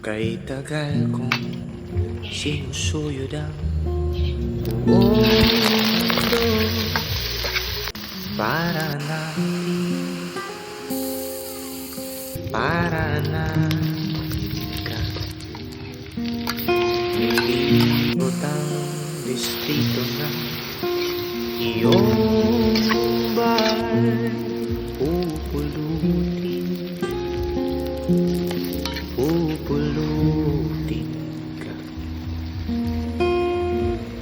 Kay tagal kong sinusuyod ang mundo. Para na. Para na. Ka Nilibot ang distrito ng iyong Pupulutin Pupulutin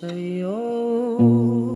say, oh.